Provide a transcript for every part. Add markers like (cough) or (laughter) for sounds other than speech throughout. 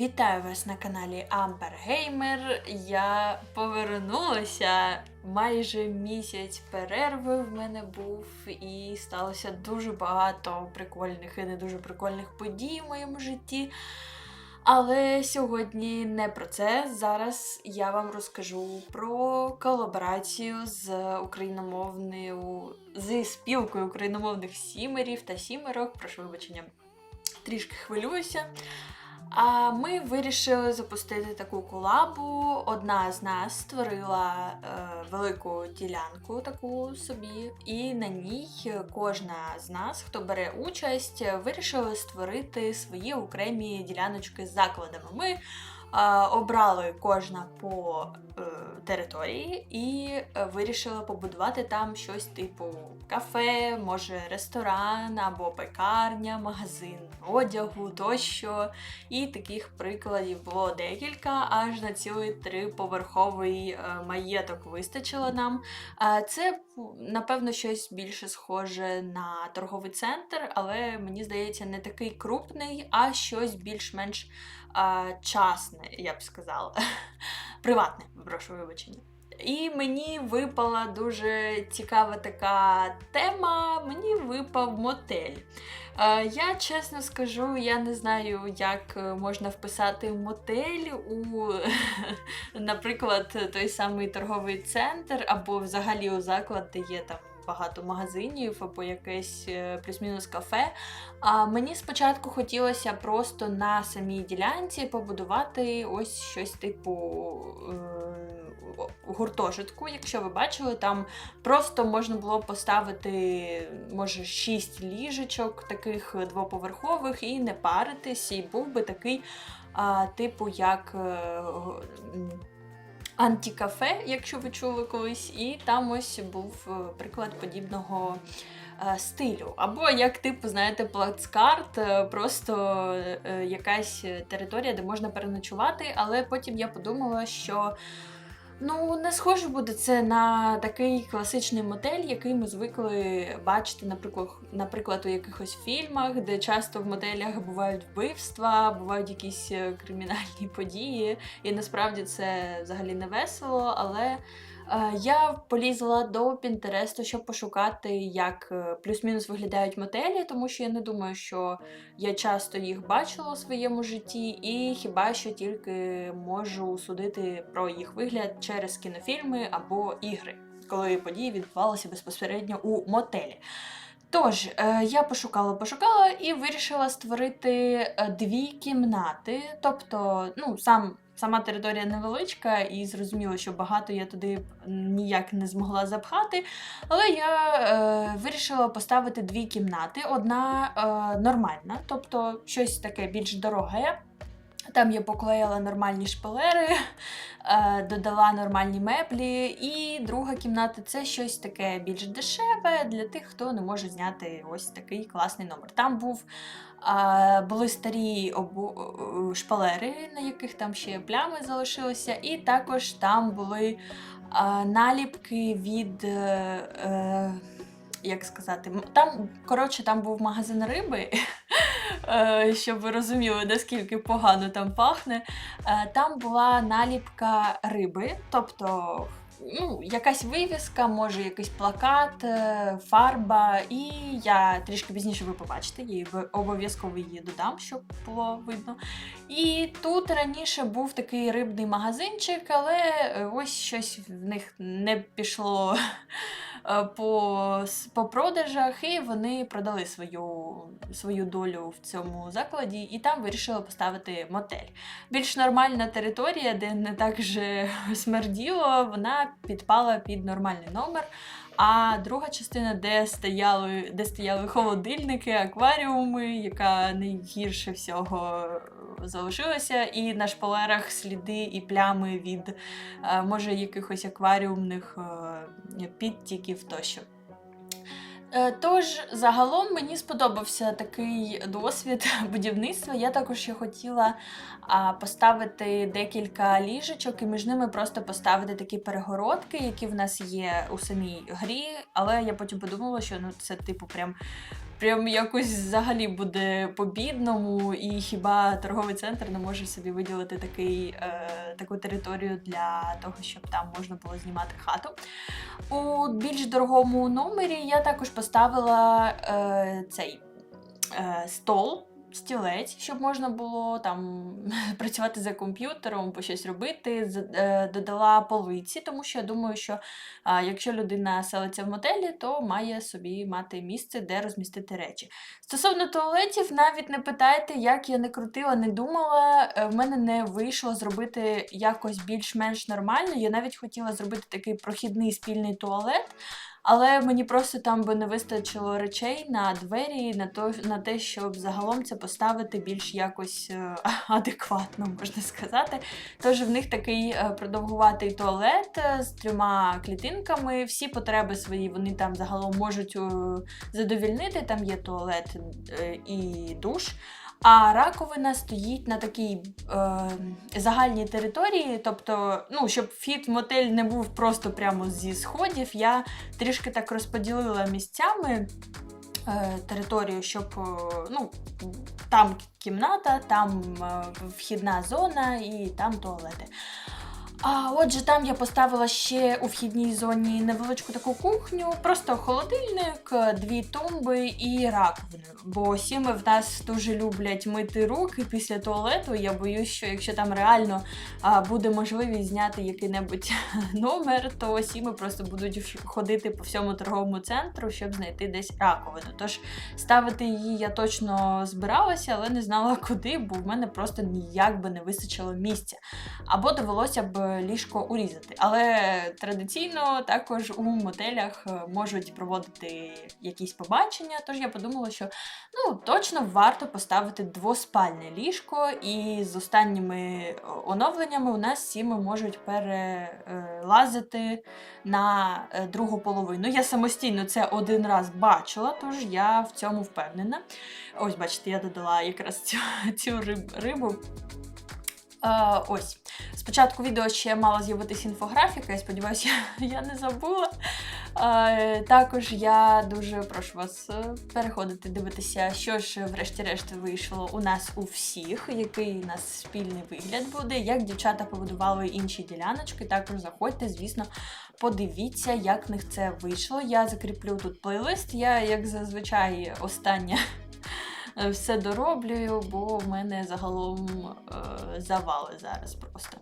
Вітаю вас на каналі Amber Gamer. Я повернулася майже місяць перерви в мене був, і сталося дуже багато прикольних і не дуже прикольних подій в моєму житті. Але сьогодні не про це. Зараз я вам розкажу про колаборацію з україномовною зі спілкою україномовних сімерів та сімерок. Прошу вибачення, трішки хвилююся. А ми вирішили запустити таку колабу. Одна з нас створила е, велику ділянку таку собі, і на ній кожна з нас, хто бере участь, вирішила створити свої окремі діляночки з закладами. Ми е, обрали кожна по е, території і е, вирішили побудувати там щось типу кафе, може ресторан або пекарня, магазин одягу тощо. І таких прикладів було декілька, аж на цілий триповерховий е, маєток вистачило нам. Е, Це напевно щось більше схоже на торговий центр, але мені здається, не такий крупний, а щось більш-менш часне, я б сказала. (laughs) Приватне, прошу вибачення. І мені випала дуже цікава така тема. Мені випав мотель. Я чесно скажу, я не знаю, як е, можна вписати мотель у, (laughs) наприклад, той самий торговий центр, або взагалі у заклад, де є там. Багато магазинів або якесь е, плюс-мінус кафе. А мені спочатку хотілося просто на самій ділянці побудувати ось щось типу е, гуртожитку. Якщо ви бачили, там просто можна було поставити, може, 6 ліжечок, таких двоповерхових, і не паритись, і був би такий, а, типу, як. Антікафе, якщо ви чули колись, і там ось був е, приклад подібного е, стилю. Або як типу, знаєте, плацкарт, е, просто якась територія, де можна переночувати. Але потім я подумала, що ну не схоже буде це на такий класичний мотель, який ми звикли бачити, наприклад, наприклад, у якихось фільмах, де часто в мотелях бувають вбивства, бувають якісь е, кримінальні (laughs) події. І насправді це взагалі не весело, але я полізла до Пінтересту, щоб пошукати, як е, плюс-мінус виглядають мотелі, тому що я не думаю, що я часто їх бачила у своєму житті, і хіба що тільки можу судити про їх вигляд через кінофільми або ігри, коли події відбувалися безпосередньо у мотелі. Тож, е, я пошукала, пошукала і вирішила створити е, дві кімнати. Тобто, ну, сам, сама територія невеличка, і зрозуміло, що багато я туди ніяк не змогла запхати. Але я е, вирішила поставити дві кімнати. Одна е, нормальна, тобто щось таке більш дороге. Там я поклеїла нормальні шпалери, е, додала нормальні меблі. І друга кімната це щось таке більш дешеве для тих, хто не може зняти ось такий класний номер. Там був, були старі обу... е, шпалери, на яких там ще плями залишилися, і також там були наліпки від. е, е, як сказати, там, коротше, там був магазин риби, (laughs) щоб ви розуміли, наскільки погано там пахне. Там була наліпка риби, тобто. Ну, якась вивіска, може якийсь плакат, е, фарба, і я трішки пізніше ви побачите, її обов'язково її додам, щоб було видно. І тут раніше був такий рибний магазинчик, але е, ось щось в них не пішло по, по продажах, і вони продали свою, свою долю в цьому закладі, і там вирішили поставити мотель. Більш нормальна територія, де не так же (laughs) смерділо, вона підпала під нормальний номер. А друга частина, де стояли, де стояли холодильники, акваріуми, яка найгірше всього е, залишилася, і на шпалерах сліди і плями від е, може якихось акваріумних е, підтіків тощо. Е, Тож, загалом мені сподобався такий досвід (laughs) будівництва. Я також ще хотіла поставити декілька ліжечок і між ними просто поставити такі перегородки, які в нас є у самій грі. Але я потім подумала, що ну це типу прям прям якось взагалі буде по-бідному, і хіба торговий центр не може собі виділити такий, е, таку територію для того, щоб там можна було знімати хату. У більш дорогому номері я також поставила е, цей е, стол. Стілець, щоб можна було там (laughs) працювати за комп'ютером або щось робити. Е, Додала полиці, тому що я думаю, що якщо людина селиться в мотелі, то має собі мати місце, де розмістити речі. Стосовно туалетів, навіть не питайте, як я не крутила, не думала. е, В мене не вийшло зробити якось більш-менш нормально. Я навіть хотіла зробити такий прохідний спільний туалет. Але мені просто там би не вистачило речей на двері, на то на те, щоб загалом це поставити більш якось е, (laughs) адекватно, можна сказати. Тож в них такий е, продовгуватий туалет е, з трьома клітинками. Всі потреби свої вони там загалом можуть задовільнити. Там є туалет і душ. А раковина стоїть на такій е, загальній території, тобто, ну, щоб фіт мотель не був просто прямо зі сходів, я трішки так розподілила місцями е, територію, щоб е, ну, там кімната, там е, вхідна зона і там туалети. А отже, там я поставила ще у вхідній зоні невеличку таку кухню, просто холодильник, дві тумби і раковину. Бо сіми в нас дуже люблять мити руки після туалету. Я боюсь, що якщо там реально буде можливість зняти який-небудь (laughs) номер, то сіми просто будуть ходити по всьому торговому центру, щоб знайти десь раковину. Тож ставити її я точно збиралася, але не знала (laughs) куди, бо в мене просто ніяк би не вистачило місця. Або довелося б ліжко урізати. Але традиційно також у мотелях е, можуть проводити якісь побачення. Тож я подумала, що ну точно варто поставити двоспальне ліжко, і з останніми оновленнями у нас сіми можуть перелазити на е, другу половину. Я самостійно це один раз бачила, тож я в цьому впевнена. Ось, бачите, я додала якраз цю, (laughs) цю риб- рибу. Е, ось. Спочатку відео ще мала з'явитися інфографіка, я сподіваюся, (laughs) я, не забула. Також я дуже прошу вас е, переходити, дивитися, що ж, врешті-решт, вийшло у нас у всіх, який у нас спільний вигляд буде, як дівчата побудували інші діляночки. Також заходьте, звісно, подивіться, як в них це вийшло. Я закріплю тут плейлист. Я, як зазвичай, остання все дороблюю, бо в мене загалом е, завали зараз просто.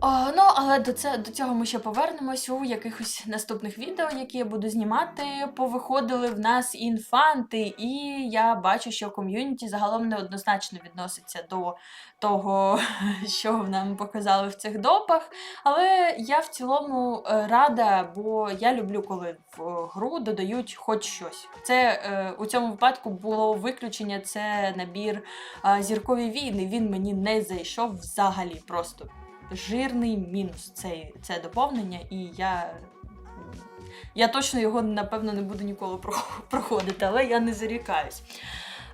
О, ну, але до, це, до цього ми ще повернемось у якихось наступних відео, які я буду знімати. Повиходили в нас інфанти, і я бачу, що ком'юніті загалом неоднозначно відноситься до того, (laughs) що нам показали в цих допах. Але я в цілому е, рада, бо я люблю, коли в гру додають хоч щось. Це е, у цьому випадку було виключення, це набір е, зіркові війни. Він мені не зайшов взагалі просто жирний мінус цей, це доповнення, і я. Я точно його, напевно, не буду ніколи проходити, але я не зарікаюсь.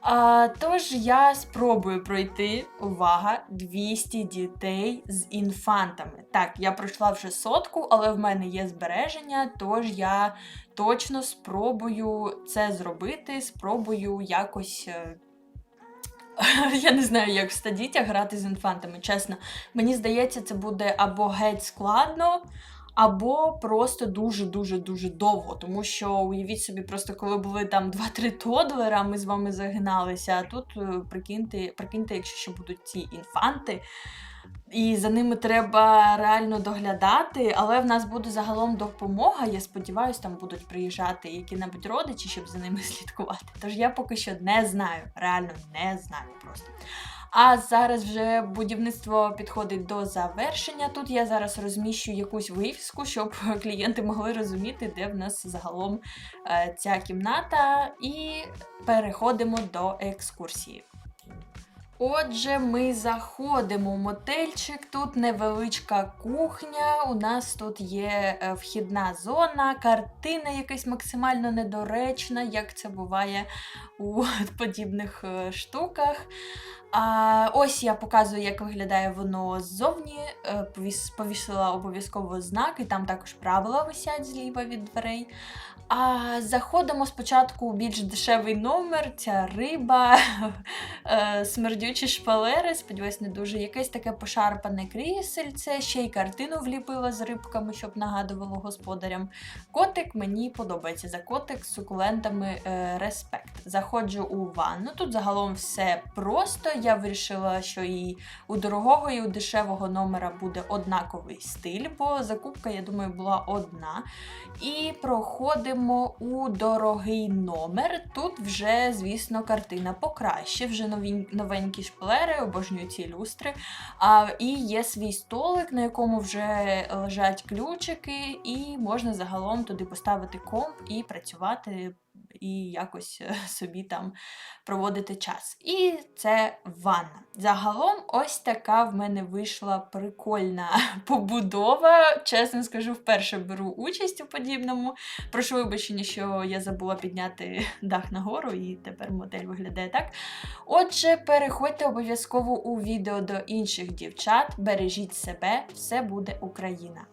А, тож я спробую пройти, увага, 200 дітей з інфантами. Так, я пройшла вже сотку, але в мене є збереження, тож я точно спробую це зробити, спробую якось. (laughs) Я не знаю, як в стадітях грати з інфантами, чесно. Мені здається, це буде або геть складно, або просто дуже-дуже дуже довго. Тому що уявіть собі, просто коли були там 2-3 тодлера, ми з вами загиналися. А тут е, прикиньте, прикиньте, якщо ще будуть ці інфанти. І за ними треба реально доглядати, але в нас буде загалом допомога. Я сподіваюся, там будуть приїжджати які-небудь родичі, щоб за ними (laughs) слідкувати. Тож я поки що не знаю, реально не знаю просто. А зараз вже будівництво підходить до завершення. Тут я зараз розміщу якусь вивіску, щоб (laughs) клієнти могли розуміти, де в нас загалом е, ця кімната, і переходимо до екскурсії. Отже, ми заходимо в мотельчик. Тут невеличка кухня. У нас тут є е, вхідна зона, картина якась максимально недоречна, як це буває у (laughs) подібних е, штуках. А ось я показую, як виглядає воно ззовні. Е, Повісила обов'язково знак, і там також правила висять зліва від дверей. А заходимо спочатку у більш дешевий номер, ця риба, (laughs) е, смердючі шпалери, сподіваюсь, не дуже. Якесь таке пошарпане крісельце, ще й картину вліпила з рибками, щоб нагадувало господарям. Котик мені подобається. За котик з сукулентами е, респект. Заходжу у ванну. Тут загалом все просто. Я вирішила, що і у дорогого, і у дешевого номера буде однаковий стиль, бо закупка, я думаю, була одна. І проходимо у дорогий номер. Тут вже, звісно, картина покраще. Вже новенькі шпалери, обожнюю ці люстри. А, і є свій столик, на якому вже лежать ключики, і можна загалом туди поставити комп і працювати. І якось е, собі там проводити час. І це ванна. Загалом, ось така в мене вийшла прикольна (laughs) побудова. Чесно скажу, вперше беру участь у подібному. Прошу вибачення, що я забула підняти (laughs) дах нагору, і тепер модель виглядає так. Отже, переходьте обов'язково у відео до інших дівчат, бережіть себе, все буде Україна.